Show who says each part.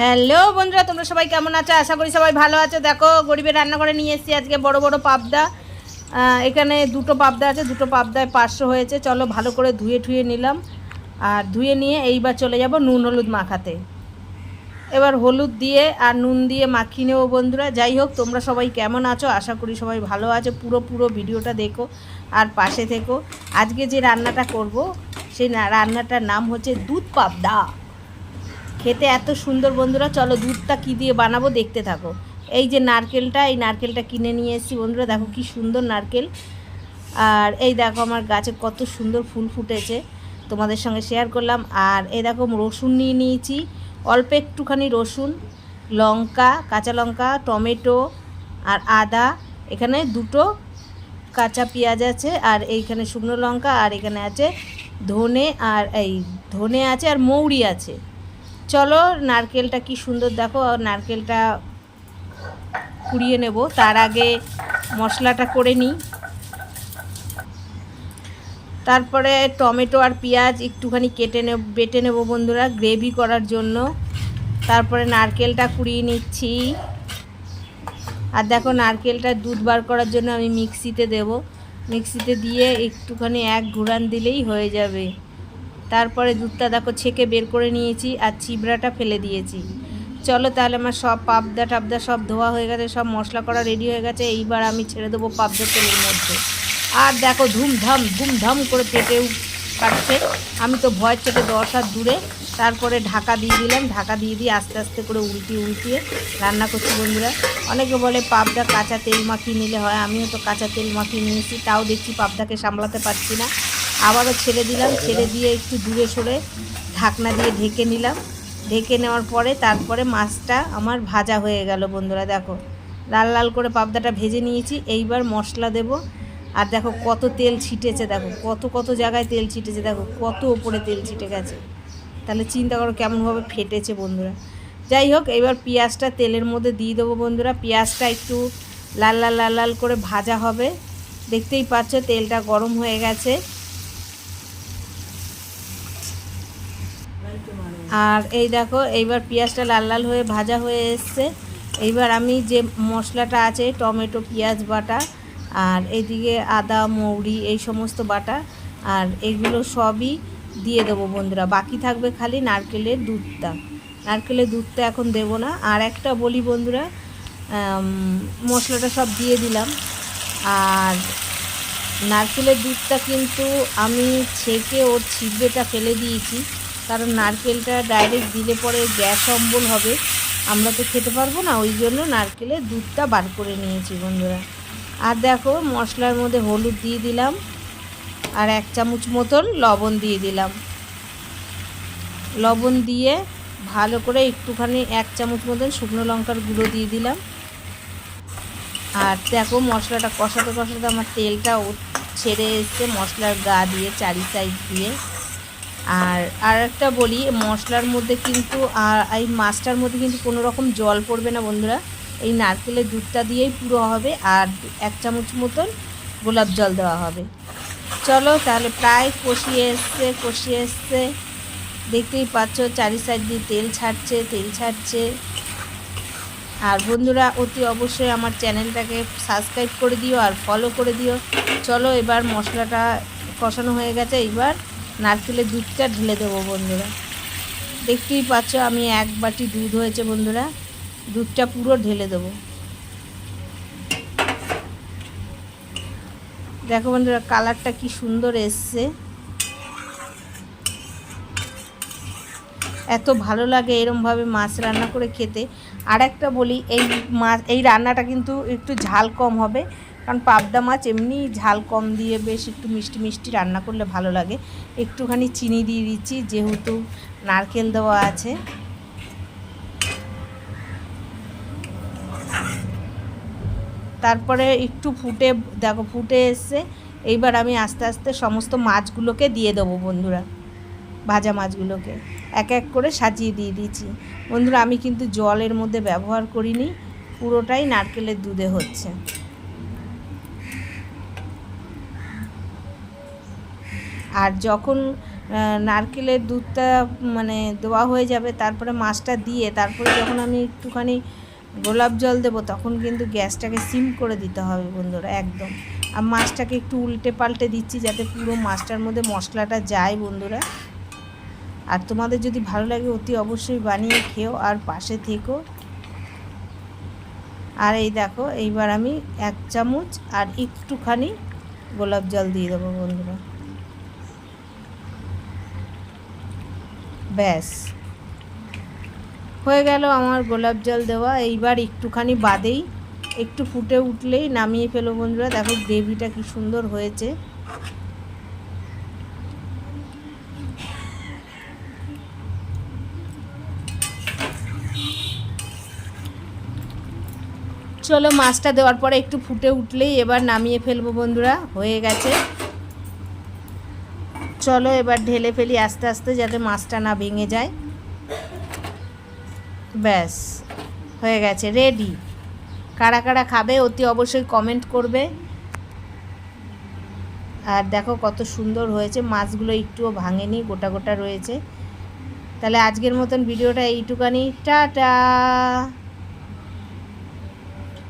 Speaker 1: Hello বন্ধুরা, তোমরা সবাই কেমন আছো? আশা করি সবাই ভালো আছো। দেখো, গরিবের রান্না করে নিয়ে এসেছি আজকে বড় বড় পাবদা। এখানে দুটো পাবদা আছে, দুটো পাবদায় পাঁচশো হয়েছে। চলো ভালো করে ধুয়ে ঠুয়ে নিলাম। আর ধুয়ে নিয়ে এইবার চলে যাব নুন হলুদ মাখাতে। এবার হলুদ দিয়ে আর নুন দিয়ে মাখিয়ে নেব বন্ধুরা। যাই হোক, তোমরা সবাই কেমন আছো? আশা করি সবাই ভালো আছো। পুরো পুরো ভিডিওটা দেখো আর পাশে থেকো। আজকে যে রান্নাটা করব, সেই রান্নাটার নাম হচ্ছে দুধ পাবদা। খেতে এত সুন্দর বন্ধুরা, চলো দুধটা কি দিয়ে বানাবো দেখতে থাকো। এই যে নারকেলটা, এই নারকেলটা কিনে নিয়ে এসেছি বন্ধুরা, দেখো কি সুন্দর নারকেল। আর এই দেখো আমার গাছে কত সুন্দর ফুল ফুটেছে, তোমাদের সঙ্গে শেয়ার করলাম। আর এই দেখো রসুন নিয়ে নিয়েছি, অল্প একটুখানি রসুন, লঙ্কা, কাঁচা লঙ্কা, টমেটো আর আদা, এখানে দুটো কাঁচা পেঁয়াজ আছে আর এইখানে শুকনো লঙ্কা আর এখানে আছে ধনে আর এই ধনে আছে আর মৌরি আছে। চলো, নারকেলটা কি সুন্দর দেখো নারকেলটা কুড়িয়ে নেব। তার আগে মশলাটা করে নিই। তারপরে টমেটো আর পেঁয়াজ একটুখানি কেটে নেব, বেটে নেব বন্ধুরা, গ্রেভি করার জন্য। তারপরে নারকেলটা কুড়িয়ে নিচ্ছি। আর দেখো, নারকেলটা দুধ বার করার জন্য আমি মিক্সিতে দেব। মিক্সিতে দিয়ে একটুখানি এক ঘুরান দিলেই হয়ে যাবে। তারপরে দুধটা দেখো ছেঁকে বের করে নিয়েছি আর চিবড়াটা ফেলে দিয়েছি। চলো তাহলে আমার সব পাবদা টাবদা সব ধোয়া হয়ে গেছে, সব মশলা করা রেডি হয়ে গেছে। এইবার আমি ছেড়ে দেবো পাবদা তেলের মধ্যে। আর দেখো ধুমধাম ধুমধাম করে পেটে কাটছে। আমি তো ভয়ের চোটে দশ হাত দূরে। তারপরে ঢাকা দিয়ে দিলাম। ঢাকা দিয়ে দিয়ে আস্তে আস্তে করে উল্টিয়ে উল্টিয়ে রান্না করছি বন্ধুরা। অনেকে বলে পাবদা কাঁচা তেল মাখিয়ে নিলে হয়। আমিও তো কাঁচা তেল মাখিয়ে নিয়েছি। তাও দেখছি পাবদাকে সামলাতে পারছি না। আবারও ছেড়ে দিলাম। ছেড়ে দিয়ে একটু দূরে সরে ঢাকনা দিয়ে ঢেকে নিলাম। ঢেকে নেওয়ার পরে তারপরে মাছটা আমার ভাজা হয়ে গেল বন্ধুরা, দেখো। লাল লাল করে পাবদাটা ভেজে নিয়েছি। এইবার মশলা দেব। আর দেখো কত তেল ছিটেছে, দেখো। কত কত জায়গায় তেল ছিটেছে, দেখো। কত ওপরে তেল ছিটে গেছে। তাহলে চিন্তা করো কেমনভাবে ফেটেছে বন্ধুরা। যাই হোক এবার পেঁয়াজটা তেলের মধ্যে দিয়ে দেবো বন্ধুরা। পেঁয়াজটা একটু লাল লাল লাল লাল করে ভাজা হবে। দেখতেই পাচ্ছ তেলটা গরম হয়ে গেছে। আর এই দেখো, এইবার পেঁয়াজটা লাল লাল হয়ে ভাজা হয়ে এসছে। এইবার আমি যে মশলাটা আছে, টমেটো, পেঁয়াজ বাটা, আর এদিকে আদা, মৌরি, এই সমস্ত বাটা, আর এগুলো সবই দিয়ে দেবো বন্ধুরা। বাকি থাকবে খালি নারকেলের দুধটা। নারকেলের দুধটা এখন দেব না। আর একটা বলি বন্ধুরা মশলাটা সব দিয়ে দিলাম। আর নারকেলের দুধটা কিন্তু আমি ছেঁকে ওর ছিবড়েটা ফেলে দিয়েছি। কারণ নারকেলটা ডাইরেক্ট দিলে পরে গ্যাস অম্বল হবে। আমরা তো খেতে পারব না, ওই জন্য নারকেলের দুধটা বার করে নিয়েছি বন্ধুরা। আর দেখো, মশলার মধ্যে হলুদ দিয়ে দিলাম আর এক চামচ মতন লবণ দিয়ে দিলাম। লবণ দিয়ে ভালো করে একটুখানি এক চামচ মতন শুকনো লঙ্কার গুঁড়ো দিয়ে দিলাম। আর দেখো, মশলাটা কষাতে কষাতে আমার তেলটা ছেড়ে এসছে মশলার গা দিয়ে, চারি সাইড দিয়ে। আর আর একটা বলি, মশলার মধ্যে কিন্তু, আর এই মাছটার মধ্যে কিন্তু কোনো রকম জল পড়বে না বন্ধুরা। এই নারকেলের দুধটা দিয়েই পুরো হবে আর এক চামচ মতন গোলাপ জল দেওয়া হবে। চলো তাহলে প্রায় কষিয়ে এসছে কষিয়ে এসছে। দেখতেই পাচ্ছ চারি সাইড দিয়ে তেল ছাড়ছে তেল ছাড়ছে। আর বন্ধুরা, অতি অবশ্যই আমার চ্যানেলটাকে সাবস্ক্রাইব করে দিও আর ফলো করে দিও। চলো এবার মশলাটা কষানো হয়ে গেছে এবার নারকেলের দুধটা ঢেলে দেবো বন্ধুরা। দেখতেই পাচ্ছ আমি এক বাটি দুধ হয়েছে বন্ধুরা। দুধটা পুরো ঢেলে দেবো। দেখো বন্ধুরা, কালারটা কি সুন্দর এসছে। এত ভালো লাগে এরমভাবে মাছ রান্না করে খেতে। আর একটা বলি, এই মাছ এই রান্নাটা কিন্তু একটু ঝাল কম হবে। কারণ পাবদা মাছ এমনি ঝাল কম দিয়ে বেশ একটু মিষ্টি মিষ্টি রান্না করলে ভালো লাগে। একটুখানি চিনি দিয়ে দিচ্ছি, যেহেতু নারকেল দেওয়া আছে। তারপরে একটু ফুটে, দেখো ফুটে এসছে। এইবার আমি আস্তে আস্তে সমস্ত মাছগুলোকে দিয়ে দেবো বন্ধুরা, ভাজা মাছগুলোকে। এক এক করে সাজিয়ে দিয়ে দিয়েছি। বন্ধুরা, আমি কিন্তু জলের মধ্যে ব্যবহার করিনি, পুরোটাই নারকেলের দুধে হচ্ছে। আর যখন নারকেলের দুধটা মানে দেওয়া হয়ে যাবে, তারপরে মাছটা দিয়ে, তারপরে যখন আমি একটুখানি গোলাপ জল দেবো, তখন কিন্তু গ্যাসটাকে সিম করে দিতে হবে বন্ধুরা, একদম। আর মাছটাকে একটু উল্টে পাল্টে দিচ্ছি, যাতে পুরো মাছটার মধ্যে মশলাটা যায় বন্ধুরা। আর তোমাদের যদি ভালো লাগে, অতি অবশ্যই বানিয়ে খেও, আর পাশে থেকো। আর এই দেখো, এইবার আমি এক চামচ, আর একটুখানি গোলাপ জল দিয়ে দেবো বন্ধুরা। ব্যাস। হয়ে গেল আমার গোলাপ জল দেওয়া। এইবার একটুখানি বাদেই একটু ফুটে উঠলেই নামিয়ে ফেলো বন্ধুরা। দেখো গ্রেভিটা কি সুন্দর হয়েছে। চলো মাছটা দেওয়ার পরে একটু ফুটে উঠলেই এবার নামিয়ে ফেলব বন্ধুরা। হয়ে গেছে। চলো এবার ঢেলে ফেলি আস্তে আস্তে যাতে মাছটা না ভেঙে যায়। ব্যাস, হয়ে গেছে রেডি কারা কারা খাবে অতি অবশ্যই কমেন্ট করবে। আর দেখো কত সুন্দর হয়েছে, মাছগুলো একটুও ভাঙেনি, গোটা গোটা রয়েছে। তাহলে আজকের মতন ভিডিওটা এইটুকানি, টাটা!